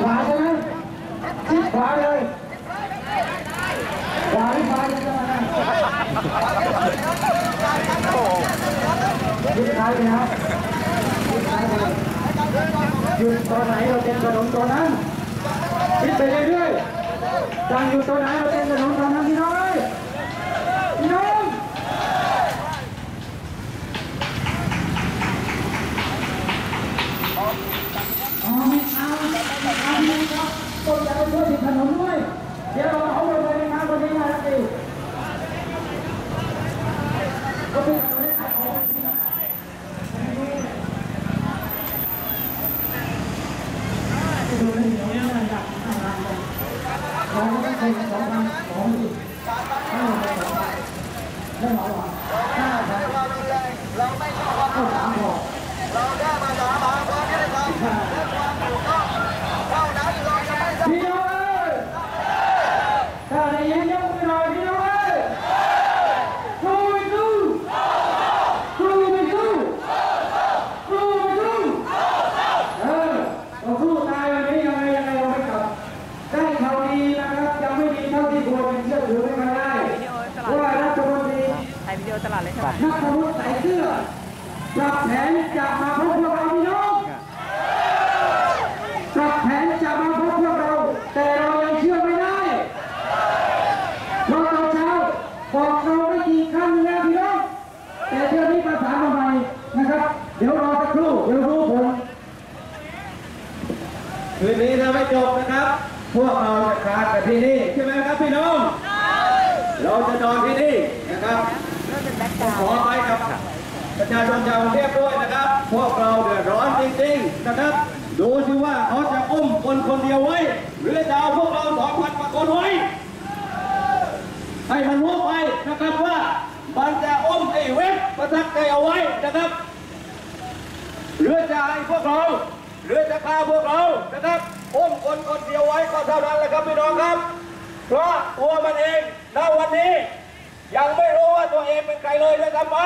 ขวาใช่ไหมชิดขวาเลยขวาที่ขวาจะมาชิดซ้ายเลยนะชิดซ้ายเลยหยุดตัวไหนเราเป็นขนมตัวนั้นชิดไปเรื่อยๆจังอยู่ตัวไหนเราเป็นขนม พันของอีกห้าพันสองพันไม่เหมาหรอห้าพันก็สามพอ พี่น้องเอ้ยถ้าได้ยินยกมือหน่อย ลอดเลยใช่ไหมนักวุฒิใส่เสื้อจับแผนจะมาพบพวกเราพี่น้องจับแผนจะมาพบพวกเรา แต่เรายังเชื่อไม่ได้เพราะตอนเช้าบอกเราไม่กี่ครั้งนะพี่น้องแต่เดี๋ยวนี้ประสานมาใหม่นะครับ เดี๋ยวรอสักครู่เดี๋ยวรู้ผลคืนนี้ถ้าไม่จบนะครับ พวกเราจะขาดกันที่นี่ใช่ไหมครับพี่น้อง เราจะนอนที่นี่นะครับ ขอไปกับประชาชนชาวกรุงเทพด้วยนะครับ พวกเราเดือดร้อนจริงๆนะครับ ดูสิว่าเขาจะอุ้มคนคนเดียวไว้ หรือจะเอาพวกเราสองพันกว่าคนไว้ ให้มันรู้ไปนะครับว่ามันจะอุ้มไอ้เว็บประทักใจเอาไว้นะครับหรือจะให้พวกเราหรือจะฆ่าพวกเรานะครับอุ้มคนคนเดียวไว้ก็เท่านั้นแหละครับพี่น้องครับ เพราะตัวมันเองณวันนี้ ยังไม่รู้ว่าตัวเองเป็นใครเลยด้วยซ้ำไป